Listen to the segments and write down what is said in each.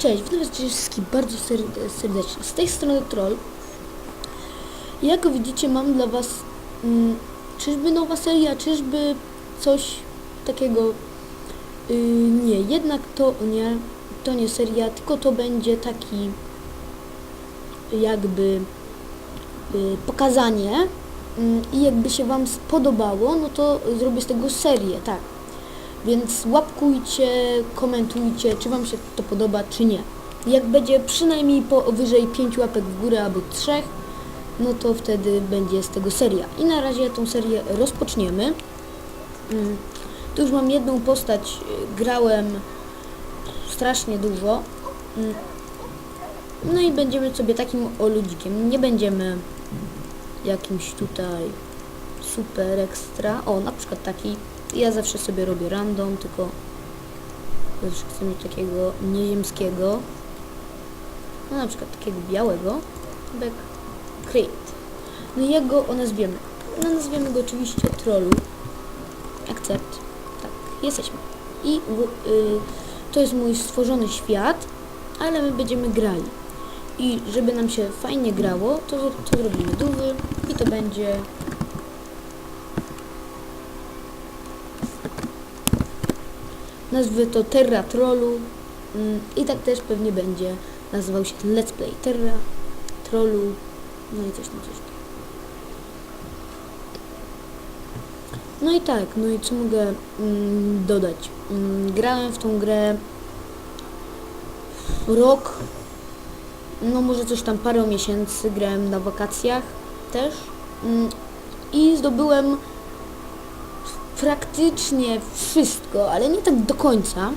Cześć, witam was wszystkich bardzo ser- serdecznie. Z tej strony Troll. Jak widzicie, mam dla was mm, czyżby nowa seria, czyżby coś takiego. Yy, nie, jednak to nie, to nie seria, tylko to będzie taki jakby yy, pokazanie mm, i jakby się wam spodobało, no to zrobię z tego serię, tak. Więc łapkujcie, komentujcie, czy Wam się to podoba, czy nie. Jak będzie przynajmniej powyżej 5 łapek w górę albo 3, no to wtedy będzie z tego seria. I na razie tą serię rozpoczniemy. Mm, Tu już mam jedną postać, y, grałem strasznie dużo. Mm, No i będziemy sobie takim oludzikiem. Nie będziemy jakimś tutaj super ekstra. O, na przykład taki. Ja zawsze sobie robię random, tylko zawsze chcę mieć takiego nieziemskiego. No na przykład takiego białego. Back Crate. No i jak go nazwiemy? No nazwiemy go oczywiście trollu. Accept. Tak, jesteśmy. I y, to jest mój stworzony świat, ale my będziemy grali. I żeby nam się fajnie grało, to, to zrobimy dówy i to będzie Nazwę to Terra Trollu mm, i tak też pewnie będzie nazywał się Let's Play Terra Trollu, no i coś tam, coś tam. No i tak, no i co mogę mm, dodać? Mm, grałem w tą grę rok, no może coś tam parę miesięcy, grałem na wakacjach też i zdobyłem praktycznie wszystko, ale nie tak do końca.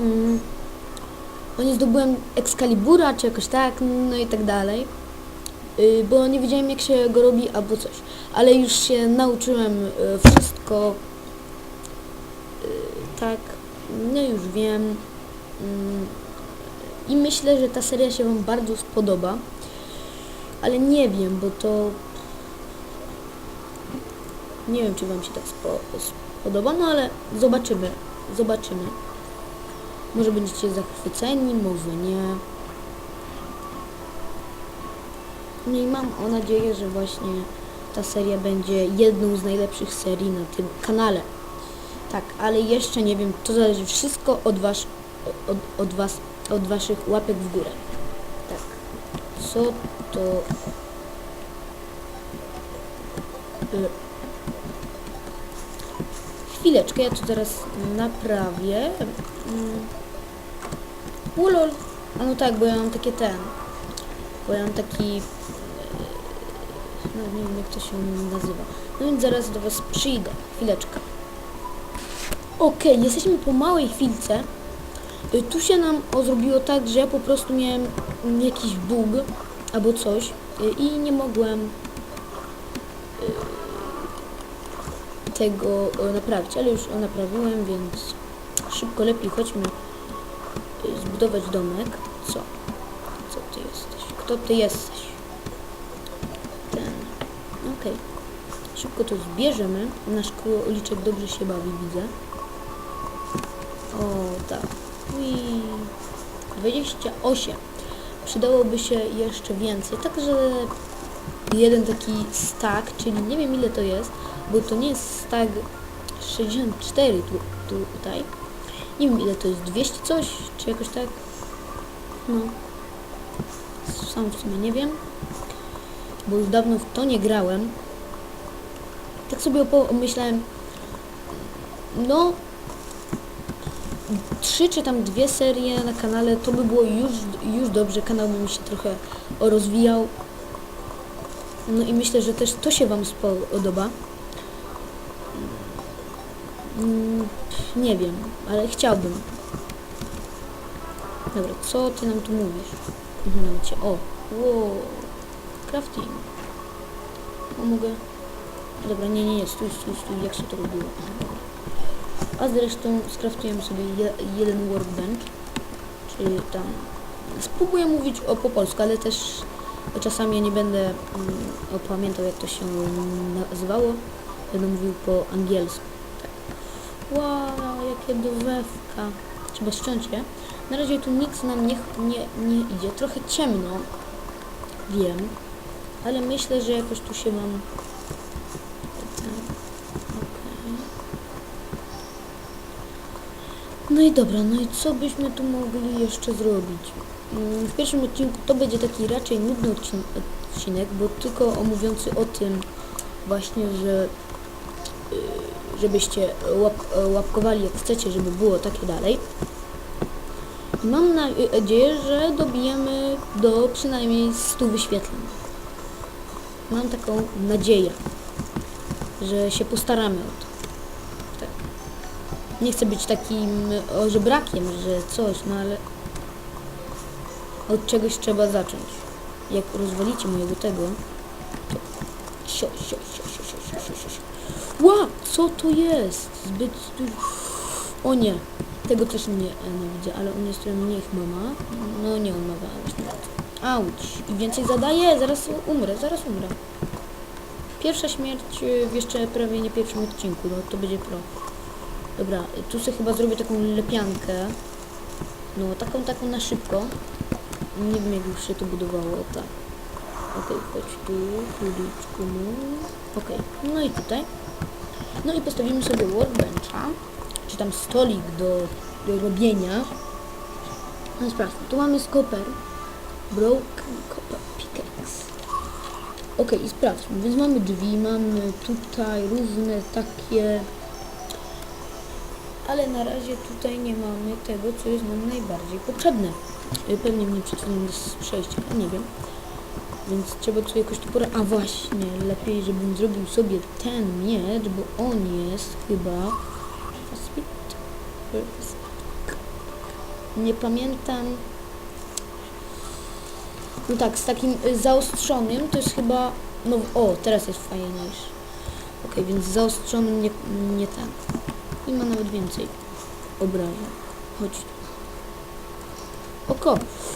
Mm. Nie zdobyłem Excalibura, czy jakoś tak, no i tak dalej. Y, bo nie wiedziałem jak się go robi albo coś. Ale już się nauczyłem y, wszystko. Y, tak, no już wiem. Mm. I myślę, że ta seria się Wam bardzo spodoba. Ale nie wiem, bo to nie wiem, czy Wam się tak spo, spodoba, no ale zobaczymy. Zobaczymy. Może będziecie zachwyceni, może nie. No i mam nadzieję, że właśnie ta seria będzie jedną z najlepszych serii na tym kanale. Tak, ale jeszcze nie wiem, to zależy wszystko od, was, od, od Was, od Waszych łapek w górę. Tak. Co to... Y Chwileczkę, ja to teraz naprawię. Mm. Ulol. A no tak, bo ja mam takie ten. Bo ja mam taki... e, No nie wiem jak to się nazywa. No więc zaraz do Was przyjdę. Chwileczkę. Okej, jesteśmy po małej chwilce. Y, Tu się nam o, zrobiło tak, że ja po prostu miałem jakiś bug albo coś y, i nie mogłem tego e, naprawić, ale już naprawiłem, więc szybko lepiej chodźmy e, zbudować domek. Co? Co ty jesteś? Kto ty jesteś? Ten. Okej. Szybko to zbierzemy. Nasz uliczek dobrze się bawi, widzę. O, tak. I 28. Przydałoby się jeszcze więcej. Także jeden taki stack, czyli nie wiem ile to jest, bo to nie jest stack 64 tu, tu, tutaj. Nie wiem ile to jest, 200 coś, czy jakoś tak. No. Sam w sumie nie wiem, bo już dawno w to nie grałem. Tak sobie pomyślałem, no trzy czy tam dwie serie na kanale, to by było już, już dobrze, kanał by mi się trochę rozwijał. No i myślę, że też to się Wam spodoba. Mm, Nie wiem, ale chciałbym. Dobra, co Ty nam tu mówisz? Mhm. O, wow, crafting. O, mogę... Dobra, nie, nie, nie, stój, stój, stój, jak się to robiło? A zresztą skraftujemy sobie je, jeden workbench, czyli tam... Spróbuję mówić o po polsku, ale też czasami nie będę mm, pamiętał jak to się nazywało. Będę mówił po angielsku. Wow, jakie drzewka. Trzeba ściąć je. Na razie tu nikt nam nie, nie, nie idzie. Trochę ciemno. Wiem. Ale myślę, że jakoś tu się. Okej. No i dobra, no i co byśmy tu mogli jeszcze zrobić? Mm, W pierwszym odcinku to będzie taki raczej nudny odcin- odcinek, bo tylko omówiący o tym właśnie, że żebyście łap, łapkowali jak chcecie, żeby było takie dalej. Mam nadzieję, że dobijemy do przynajmniej 100 wyświetleń. Mam taką nadzieję, że się postaramy o to. Tak. Nie chcę być takim żebrakiem, że coś, no ale od czegoś trzeba zacząć. Jak rozwalicie mojego tego, to sio, sio, sio. Ła, co to jest? Zbyt. O nie, tego też nie nienawidzę, ale on jest trochę mniej chyba ma. No nie, on ma rację. Auć. I więcej zadaję, zaraz umrę, zaraz umrę. Pierwsza śmierć y, w jeszcze prawie nie pierwszym odcinku, no to będzie pro. Dobra, tu sobie chyba zrobię taką lepiankę. No, taką, taką na szybko. Nie wiem jak już się to budowało, tak. Okej, chodź tu, króliczku, no. Okej, no i tutaj. No i postawimy sobie workbencha, czy tam stolik do, do robienia. No sprawdźmy, tu mamy skoper, broken copper pickaxe. Okej, i sprawdźmy, więc mamy drzwi, mamy tutaj różne takie... Ale na razie tutaj nie mamy tego, co jest nam najbardziej potrzebne. Y, Pewnie mnie przed chwilą przejście, nie wiem. Więc trzeba tu jakoś tu pora... A właśnie, lepiej, żebym zrobił sobie ten miecz, bo on jest chyba... Nie pamiętam... No tak, z takim y, zaostrzonym to jest chyba... No, o, teraz jest fajniejszy. Okej, więc z zaostrzonym nie, nie ten. I ma nawet więcej obrażeń. Chodź. Oko.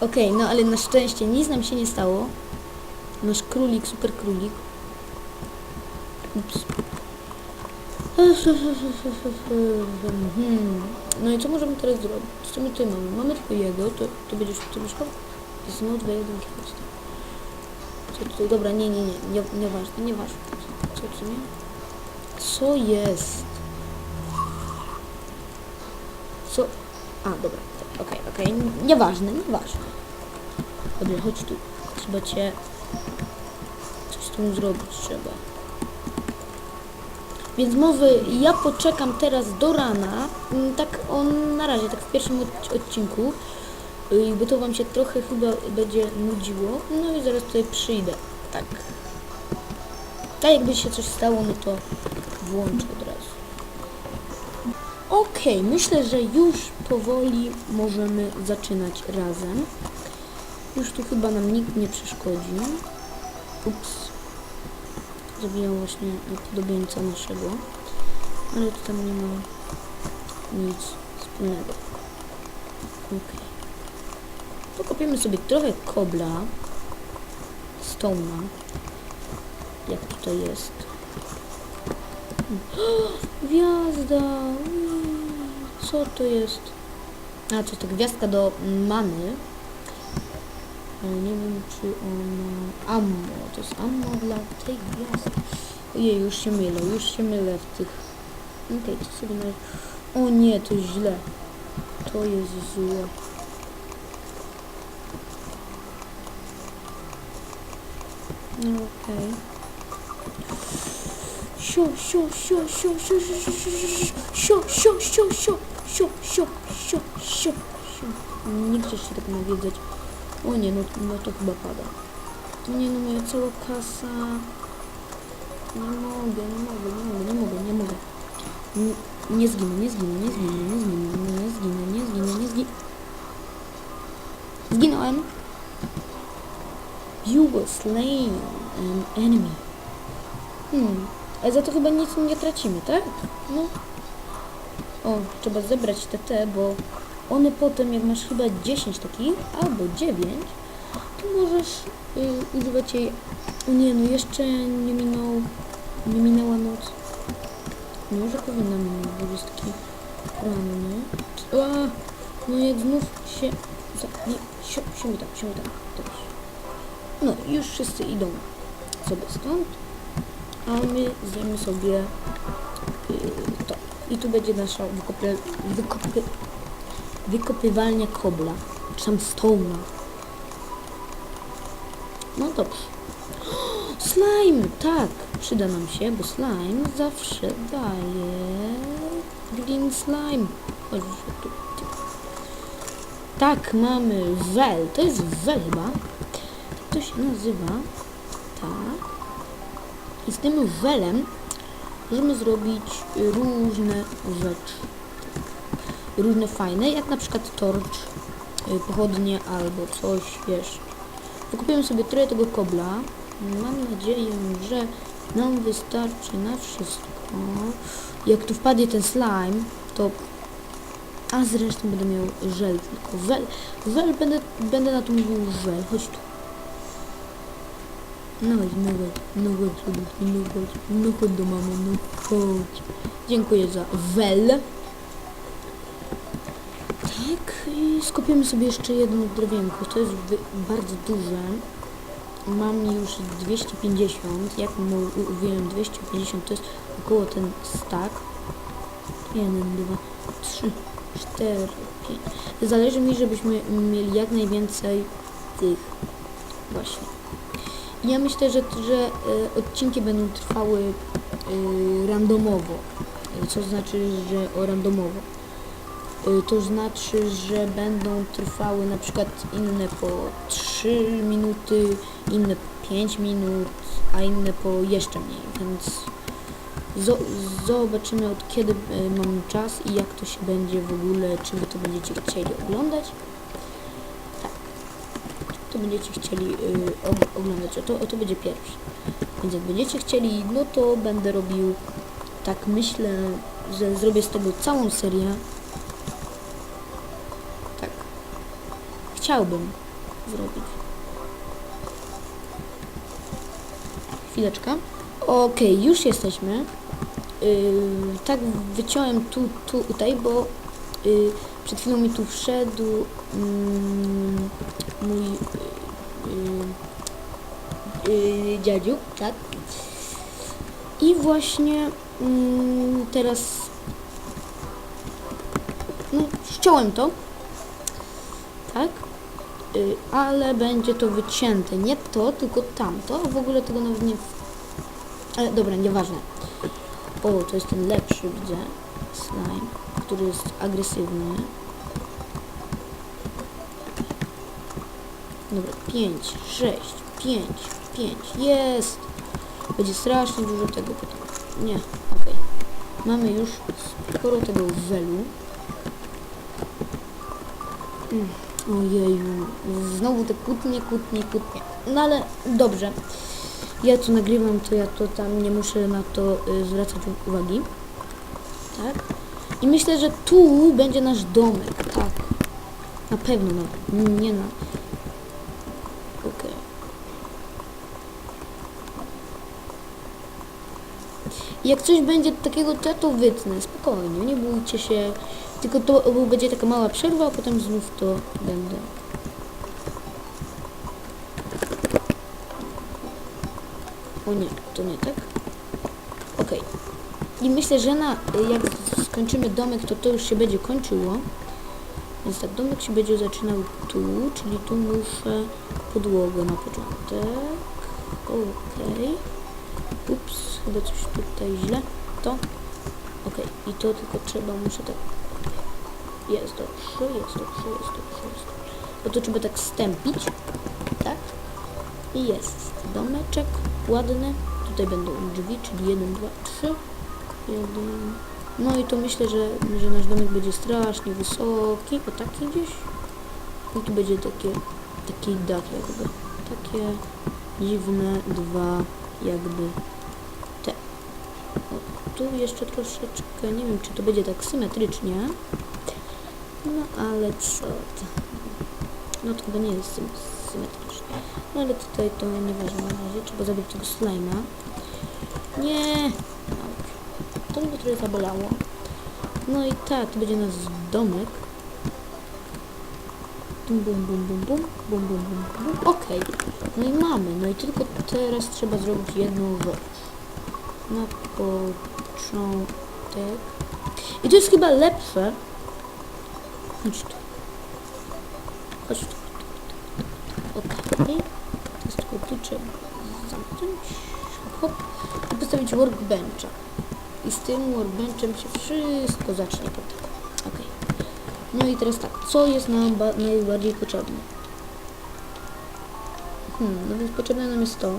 Okej, no ale na szczęście nic nam się nie stało. Nasz królik, super królik. Ups. Hmm. No i co możemy teraz zrobić? Co my tutaj mamy? Mamy tylko jego, to, to będziesz tu mieszkał? No dwa jeden kilometr. Co tutaj? Dobra, nie, nie, nie, nie, nieważne, nieważne. Co tu nie? Co jest? Co? A, dobra, okej, okej, nieważne, nieważne. Dobra, chodź tu. Trzeba cię... Coś tym zrobić trzeba. Więc mowy, ja poczekam teraz do rana, mm, tak on na razie, tak w pierwszym odc- odcinku, y, bo to wam się trochę chyba będzie nudziło, no i zaraz tutaj przyjdę, tak. Tak jakby się coś stało, no to włączę Okej, myślę, że już powoli możemy zaczynać razem. Już tu chyba nam nikt nie przeszkodzi. Ups. Zrobiłem właśnie podobieńca naszego. Ale tu tam nie ma nic wspólnego. Okej. Pokopiemy sobie trochę kobla. Stone'a. Jak tutaj jest. Gwiazda! Co to jest? A, jest to gwiazdka do many. Ale nie wiem, czy ona... Ammo. To jest ammo dla tej gwiazdy. Ojej, już się mylę, już się mylę w tych... Okej, to sobie. O nie, to źle. To jest złe. Okej. Sio, sio, sio, sio, sio, sio, sio, sio, sio, sio, sio, sio, sio, sio, sio. Nie chcesz się tak nawiedzać. O nie, no, no to chyba pada. Nie no, moja cała kasa. Nie mogę, nie mogę, nie mogę, nie mogę, nie mogę. Nie, nie zginę, nie zginę, nie zginę, nie zginę, nie zginę, nie zginę, nie zginę. Zginąłem. You were slain an enemy. Hmm, za to chyba nic nie tracimy, tak? No. O, trzeba zebrać te te, bo one potem, jak masz chyba 10 takich, albo 9, to możesz y, używać jej... Nie, no jeszcze nie minął... Nie minęła noc. Może powinna minąć, bo jest taki ranny. A, no jak znów się... Nie, si, siądź tam, siądź tam. No, już wszyscy idą sobie stąd, a my zjemy sobie y, to. I tu będzie nasza wykopy, wykopy, wykopywalnia kobla, czy tam stołna. No dobrze. Slime, tak, przyda nam się, bo slime zawsze daje green slime. Chodź, tu. Tak, mamy wel, to jest wel chyba. To się nazywa, tym welem możemy zrobić różne rzeczy. Różne fajne, jak na przykład torcz, y, pochodnie albo coś jeszcze. Wykupimy sobie trochę tego kobla. Mam nadzieję, że nam wystarczy na wszystko. Jak tu wpadnie ten slime, to... A zresztą będę miał żel tylko. Wel, wel będę, będę na to mówił żel. Chodź tu. No chodź, no chodź, no chodź, no chodź, no chodź do mamy, no chodź. Dziękuję za wel. Tak, i skopiemy sobie jeszcze jedno drewienko. To jest bardzo duże. Mam już 250. Jak mówiłem, 250 to jest około ten stack. 1, 2, 3, 4, 5. Zależy mi, żebyśmy mieli jak najwięcej tych właśnie. Ja myślę, że, że e, odcinki będą trwały e, randomowo. E, Co znaczy, że o randomowo? To znaczy, że będą trwały na przykład inne po 3 minuty, inne po 5 minut, a inne po jeszcze mniej, więc zo zobaczymy od kiedy mam czas i jak to się będzie w ogóle, czy wy to będziecie chcieli oglądać. To będziecie chcieli y, og- oglądać, o to, o to będzie pierwszy. Więc jak będziecie chcieli, no to będę robił, tak myślę, że zrobię z tego całą serię. Tak. Chciałbym zrobić. Chwileczkę. Okej, już jesteśmy. Yy, tak wyciąłem tu, tu, tutaj, bo yy, przed chwilą mi tu wszedł mm, mój yy, yy, dziadziu, tak? I właśnie mm, teraz no, ściąłem to, tak? Yy, ale będzie to wycięte, nie to, tylko tamto, w ogóle tego nawet nie... Ale dobra, nieważne. O, to jest ten lepszy, widzę, slime, który jest agresywny. Dobra, 5, 6, 5, 5, jest! Będzie strasznie dużo tego potem. Nie, okej. Mamy już sporo tego welu. Mm, Ojeju, znowu te kłótnie, kłótnie, kłótnie. No ale dobrze. Ja tu nagrywam, to ja to tam nie muszę na to y, zwracać uwagi. Tak? I myślę, że tu będzie nasz domek, tak. Na pewno, no. Nie na... Okej. Jak coś będzie takiego, to ja to wytnę, spokojnie, nie bójcie się. Tylko to będzie taka mała przerwa, a potem znów to będę. O nie, to nie tak. Okej. I myślę, że na, jak skończymy domek, to to już się będzie kończyło. Więc tak, domek się będzie zaczynał tu, czyli tu muszę podłogę na początek. Okej. Ups, coś tutaj źle. To. Okej, i to tylko trzeba, muszę tak... Jest dobrze, jest dobrze, jest dobrze, jest dobrze. Bo to trzeba tak stępić, tak? I jest domeczek ładny. Tutaj będą drzwi, czyli 1, 2, 3. 1. No i to myślę, że, że nasz domek będzie strasznie wysoki. O taki gdzieś. I tu będzie takie, taki dach jakby. Takie dziwne dwa jakby tu jeszcze troszeczkę, nie wiem czy to będzie tak symetrycznie. No ale co to? No to nie jest sym symetrycznie. No ale tutaj to nieważne na razie. Trzeba zabić tego slajma. Nie! To mnie trochę zabolało. No i tak, to będzie nasz domek. Bum, bum, bum, bum, bum, bum, bum, bum, bum. Okej. No i mamy. No i tylko teraz trzeba zrobić jedną rzecz. Na początek. I to jest chyba lepsze. Chodź tu. Chodź tu. Okej. To jest tylko trzeba zamknąć. Hop. I postawić workbencha. I z tym workbenchem się wszystko zacznie potem. Okej. No i teraz tak, co jest nam ba- najbardziej potrzebne? Hmm, no więc potrzebne nam jest to.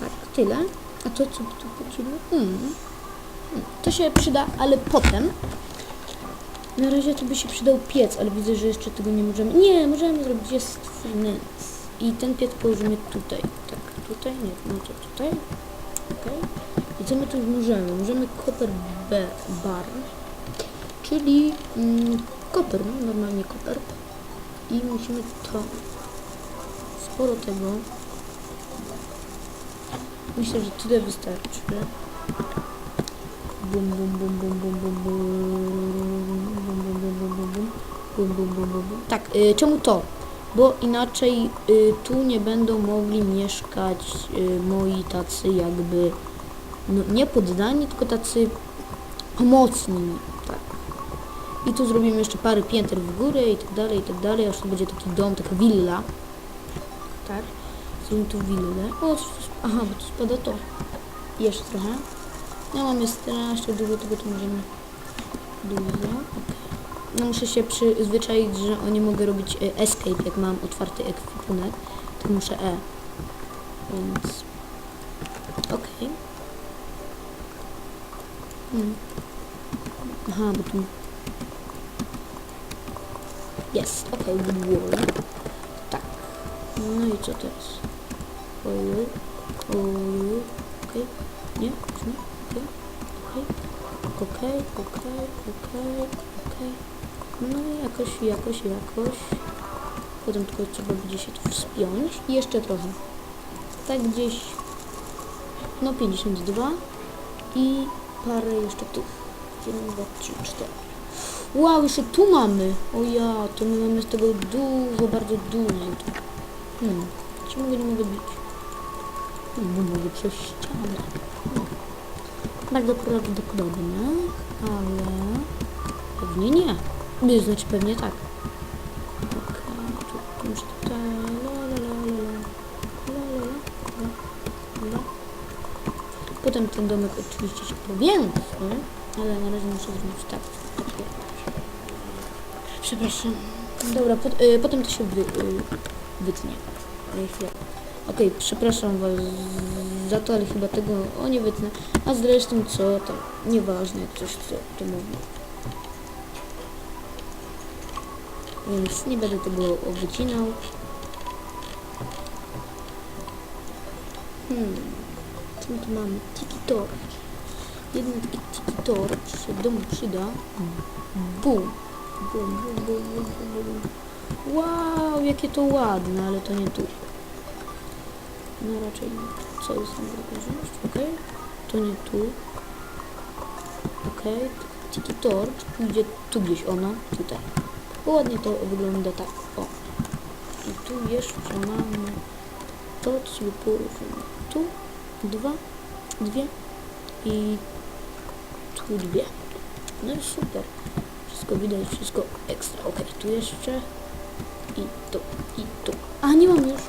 Tak, tyle. A to co tu potrzebne? Hmm. hmm. To się przyda, ale potem. Na razie to by się przydał piec, ale widzę, że jeszcze tego nie możemy. Nie, możemy zrobić jest furnace. I ten piec położymy tutaj. Tak, tutaj, nie, no to tutaj. Okej. I co my tu możemy? Możemy copper bar, czyli mm, koper, no normalnie koper. I musimy to sporo tego. Myślę, że tyle wystarczy. Bum bum bum bum bum bum bum bum bum bum bum Tak, y, czemu to? Bo inaczej y, tu nie będą mogli mieszkać y, moi tacy jakby no, nie poddani, tylko tacy pomocni tak. I tu zrobimy jeszcze parę pięter w górę i tak dalej, i tak dalej, aż to będzie taki dom, taka willa. Tak. Zrobimy tu willę. O, tu sp- aha, bo tu spada to. Jeszcze trochę. Ja mam strasznie dużo tego, tu możemy dużo. No muszę się przyzwyczaić, że nie mogę robić e, escape, jak mam otwarty ekwipunek. To muszę E. Więc... Okej. Hmm. Aha, bo tu... Jest, okej, okay, wall. Tak. No i co teraz? Ojej, ojej, okej, nie, już nie, okej, okej, okej, okej, okej, no i jakoś, jakoś, jakoś. Potem tylko trzeba będzie się tu wspiąć i jeszcze trochę. Tak gdzieś, no 52 i parę jeszcze tu. 1, 2, 3, 4. Wow, jeszcze tu mamy. O ja, to my mamy z tego dużo, bardzo dużo. Hmm, czy mogę, nie mogę bić? Hmm, bo mogę przez ścianę. Bardzo prawdopodobne, ale pewnie nie. Nie, Znaczy pewnie tak. Potem ten domek oczywiście się powiększy, ale na razie muszę zrobić tak. Przepraszam. Dobra, pot, y, potem to się wy, y, wytnie. Okej, przepraszam was za to, ale chyba tego o nie wytnę. A zresztą co tam, nieważne coś co to mówi. Więc nie będę tego wycinał. Hmm, co tu mamy? Tiki torch. Jeden taki tiki torch się w domu przyda. Bum. Bum, bum, bum, bum, bum, bum. Wow, jakie to ładne, ale to nie tu. No raczej nie. Co jest tam wziąć? Okej. To nie tu. Okej. Tiki torch pójdzie tu gdzieś ono. Tutaj. Ładnie to wygląda tak. O. I tu jeszcze mamy to, sobie położymy. Tu dwa, dwie i tu dwie. No i super. Wszystko widać, wszystko ekstra. Ok, tu jeszcze i tu, i tu. A, nie mam już.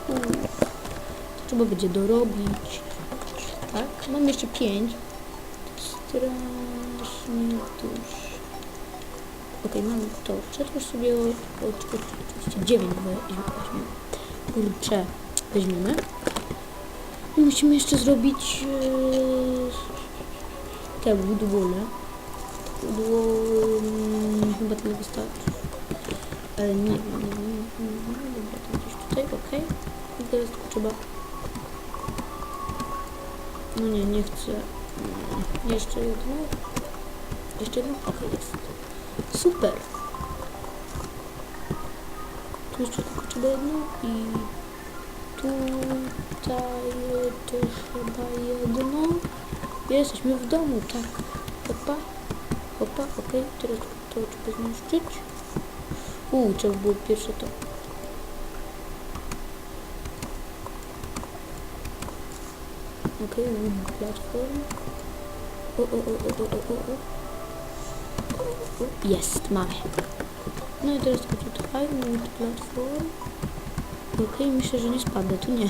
Trzeba będzie dorobić. Tak, mam jeszcze pięć. Strasznie dużo. Ok, mamy to. Przetwórz sobie oczywiście 9 weźmiemy. Kurczę, weźmiemy. I musimy jeszcze zrobić yy, te woodwole. Woodwall, mm, chyba tyle wystarczy. Ale nie, nie, nie, nie, nie, nie, dobra, to gdzieś tutaj, okej. I teraz tylko trzeba... No nie, nie chcę. Mm, Jeszcze jedno. Jeszcze jedno? Okej, jest. Super. Tu jeszcze tylko trzeba jedno i tutaj też chyba jedno. Jesteśmy w domu, tak. Hopa, hopa, okej, teraz to trzeba zniszczyć. Uuu, trzeba było pierwsze to. Okej, okay, platform. O, o, o, o, o, o, o, Jest, mamy. No i teraz tutaj, wood platform. Okej, myślę, że nie spadnę, tu nie.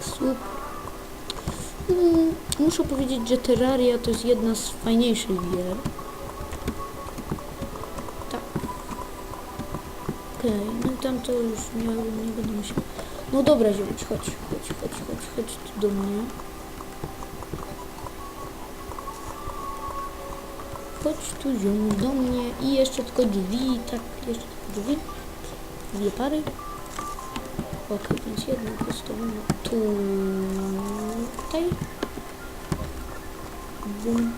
Super. Mm, muszę powiedzieć, że Terraria to jest jedna z fajniejszych gier. Tak. Okej, no tam to już nie, nie będę musiał. No dobra, ziomuś, chodź, chodź, chodź, chodź, chodź tu do mnie. Chodź tu ziomuś do mnie i jeszcze tylko drzwi, tak, jeszcze tylko drzwi. Dwie pary. Okej, więc jedną postawimy tutaj. Bum,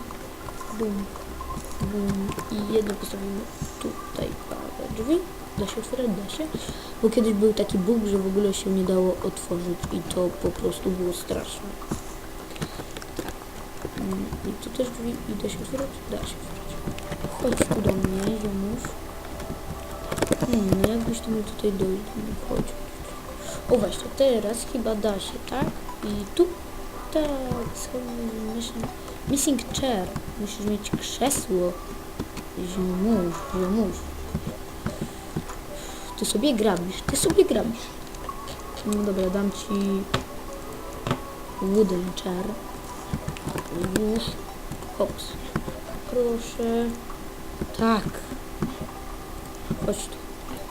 bum, bum. I jedną postawimy tutaj parę drzwi. Da się otwierać? Da się. Bo kiedyś był taki bóg, że w ogóle się nie dało otworzyć i to po prostu było straszne. Mm, I tu też drzwi i da się otwierać? Da się otwierać. Chodź tu do mnie, ziomuś. Hmm, jakbyś tu mi tutaj dojść? No chodź. O właśnie, teraz chyba da się, tak? I tu, tak, myślę, missing chair. Musisz mieć krzesło. Ziomuś, ziomuś. Ty sobie grabisz, ty sobie grabisz. No dobra, dam ci wooden chair. Już. Hops. Proszę. Tak. Chodź tu,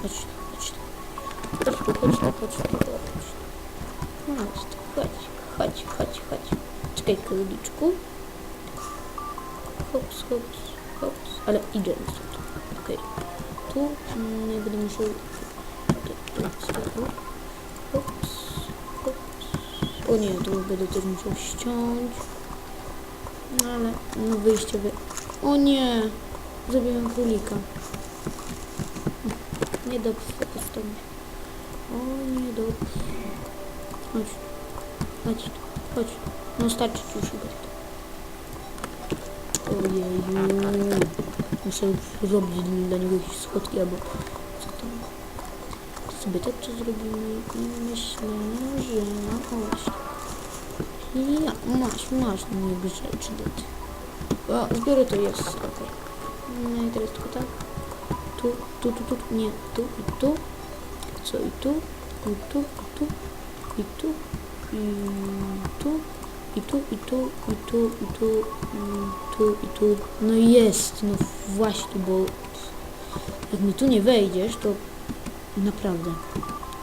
chodź tu, chodź tu. Chodź tu, chodź tu, chodź tu, chodź tu. Chodź tu, chodź, chodź, chodź, chodź. Czekaj, króliczku. Hops, hops, hops. Ale idziemy stąd. Okej. Tu mm, będę musiał... Hops, hops. O nie, tu będę też musiał ściąć. No ale, no wyjście wy... O nie! Zabiłem królika. Nie dobrze to postawić. O nie dobrze. Chodź. Chodź. Chodź. No starczy ci już chyba. Ojeju. Muszę zrobić dla niego jakieś schodki albo co tam. Sobie tak to zrobimy i myślę, że... O właśnie. Ja, masz, masz niego rzeczy do tych. O, zbiorę to jest, okej. No i teraz tylko tak. Tu, tu, tu, tu, nie, tu i tu. Co i tu, i tu, i tu, i tu, i tu, i tu, i tu, i tu, i tu, i tu, i tu. No i jest, no właśnie, bo jak mi tu nie wejdziesz, to naprawdę.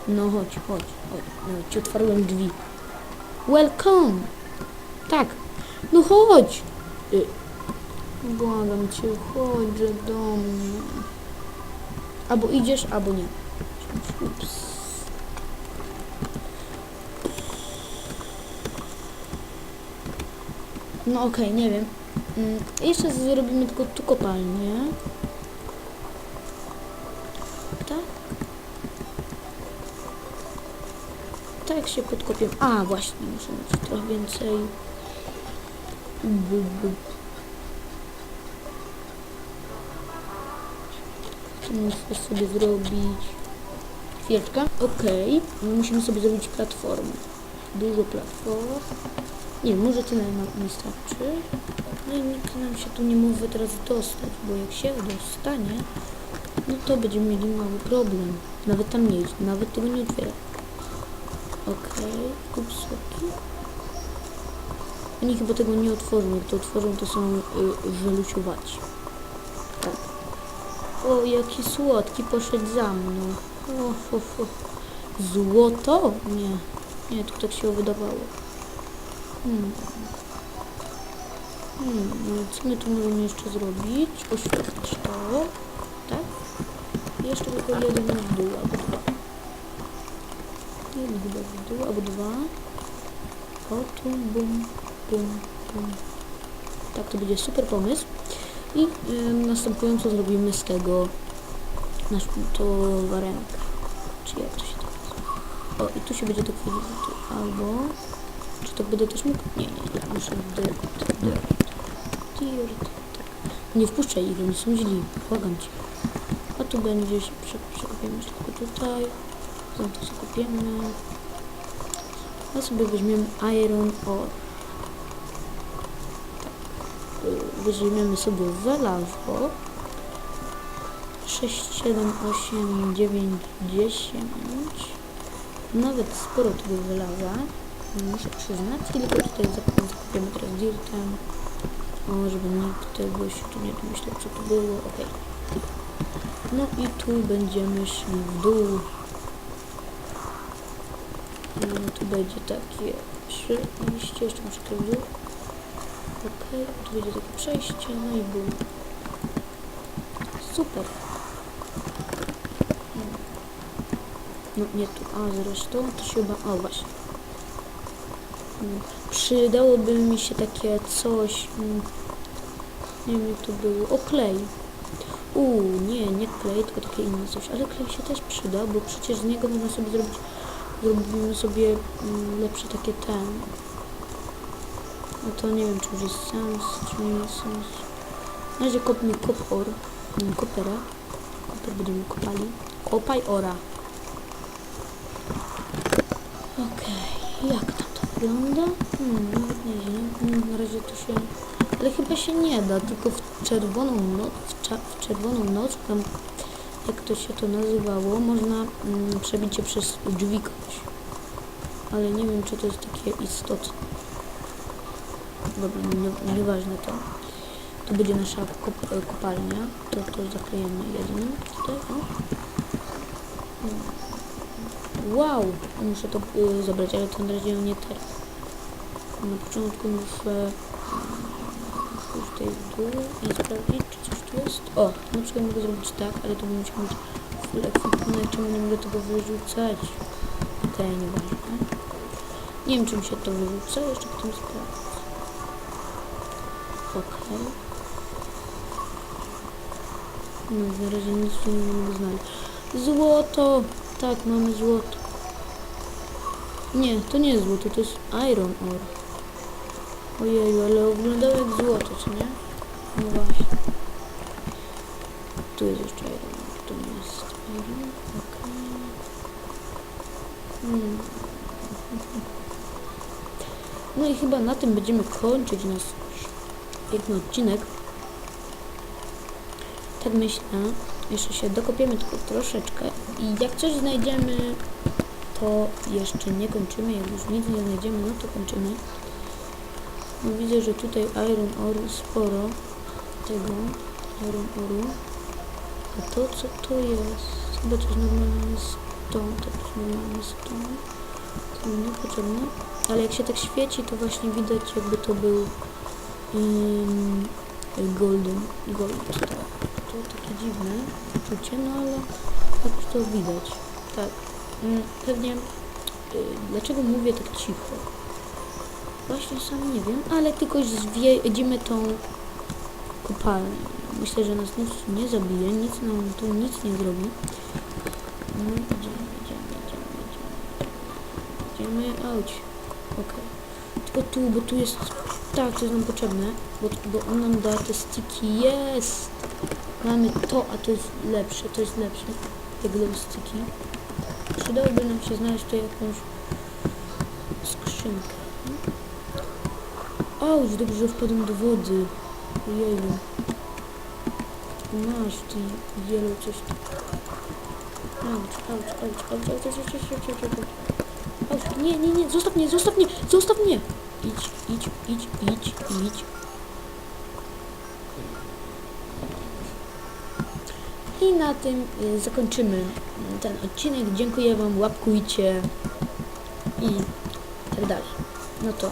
No chodź, chodź, chodź. Nawet ci otwarłem drzwi. Welcome! Tak. No chodź! Y, Błagam cię, chodź do mnie. Albo idziesz, albo nie. Ups. No okej, nie wiem. Mm, jeszcze zrobimy tylko tu kopalnię. Tak? Tak się podkopię. A, właśnie, muszę mieć trochę więcej. Muszę sobie zrobić? Chwileczkę. Okej. No musimy sobie zrobić platformę. Dużo platform. Nie, może tyle nam wystarczy. No i nikt nam się tu nie może teraz dostać, bo jak się dostanie, no to będziemy mieli mały problem. Nawet tam nie iść, nawet tego nie otwiera. Okej, kup soki. Oni chyba tego nie otworzą, jak to otworzą, to są y. Tak. O, jaki słodki poszedł za mną. O, ho, ho. Złoto? Nie. Nie, to tak się wydawało. Hmm. Hmm, no co my tu możemy jeszcze zrobić? Oświetlić to, tak? Jeszcze tylko jeden w dół, albo dwa. Jeden chyba w dół, albo dwa. O, tu, bum, bum, bum. Tak, to będzie super pomysł. I y, następująco zrobimy z tego nasz to warenkę. Czy jak to się nazywa? O, i tu się będzie to albo... Czy to będę też mógł? Nie, nie, nie. Muszę dirt, dirt, dirt. Tak. Nie wpuszczaj ich, oni są źli. Błagam cię. A tu będzie się prze, przekopiemy jeszcze tylko tutaj. Zatem to zakopiemy. A sobie weźmiemy iron ore. Tak. Weźmiemy sobie żelazo. 6, 7, 8, 9, 10. Nawet sporo tego żelaza. Muszę przyznać. I tylko tutaj zak- zakupiemy teraz dirtem. O, żeby nikt tego się tu nie domyślał, co to było. Okej. No i tu będziemy szli w dół. No, tu będzie takie przejście. Jeszcze muszę w dół. Okej, tu będzie takie przejście. No i był. Super. No nie tu, a zresztą to się chyba, o właśnie. Przydałoby mi się takie coś, mm, nie wiem jak to było, o klej. Uuu, nie, nie klej, tylko takie inne coś, ale klej się też przyda, bo przecież z niego można sobie zrobić, zrobimy sobie mm, lepsze takie ten. No to nie wiem, czy już jest sens, czy nie jest sens. Na razie kopmy kopor, mm, kopera. Koper będziemy kopali. Kopaj ora. Okej, jak tam to wygląda? Hmm. Hmm, na razie to się... Ale chyba się nie da, tylko w czerwoną noc, w, w czerwoną noc, tam jak to się to nazywało, można mm, przebić się przez drzwi kogoś. Ale nie wiem, czy to jest takie istotne. Dobra, nie, nieważne to. To będzie nasza kop, kopalnia. To, to zaklejemy jednym tutaj, o. Wow! Muszę to y, zabrać, ale to na razie nie teraz. Na początku muszę pójść tutaj w dół i sprawdzić, czy coś tu jest. O! Na przykład mogę zrobić tak, ale to musiał mieć full ekwipunek, czemu nie mogę tego wyrzucać? Okej, nieważne. Nie wiem, czy mi się to wyrzuca, jeszcze potem sprawdzę. Okej. No, na razie nic tu nie mogę znaleźć. Złoto! Tak, mamy złoto. Nie, to nie jest złoto, to jest iron ore. Ojeju, ale wyglądało jak złoto, co nie? No właśnie. Tu jest jeszcze to nie jest iron, okej. Hmm. No i chyba na tym będziemy kończyć nasz piękny odcinek. Tak myślę. Jeszcze się dokopiemy tylko troszeczkę i jak coś znajdziemy, to jeszcze nie kończymy. Jak już nic nie znajdziemy, no to kończymy. Widzę, że tutaj iron ore sporo tego iron ore. A to co to jest? Chyba coś normalnie stąd, coś normalnie stąd. To mi niepotrzebne. Ale jak się tak świeci, to właśnie widać jakby to był ym, golden, gold, tak. To takie dziwne uczucie, no ale tak to widać. Tak. Mm, Pewnie y, dlaczego mówię tak cicho? Właśnie sam nie wiem, ale tylko zwiedzimy tą kopalnię. Myślę, że nas nic nie zabije, nic nam tu nic nie zrobi. No idziemy, idziemy, idziemy, idziemy. Idziemy, auć. Okej. Tylko tu, bo tu jest... Tak, to jest nam potrzebne, bo, bo on nam da te sticky. Jest! Mamy to, a to jest lepsze, to jest lepsze. Te glow sticky. Przydałoby nam się znaleźć tu jakąś skrzynkę. Auć, dobrze, że wpadłem do wody. Jeju. Masz, ty wielu coś tu. Auć, auć, auć, auć, auć, auć, auć, auć, auć, auć, auć. Auć, nie, nie, nie, zostaw mnie, zostaw mnie, zostaw mnie! Idź, idź, idź, idź, idź. I na tym y, zakończymy ten odcinek. Dziękuję Wam, łapkujcie i tak dalej. No to.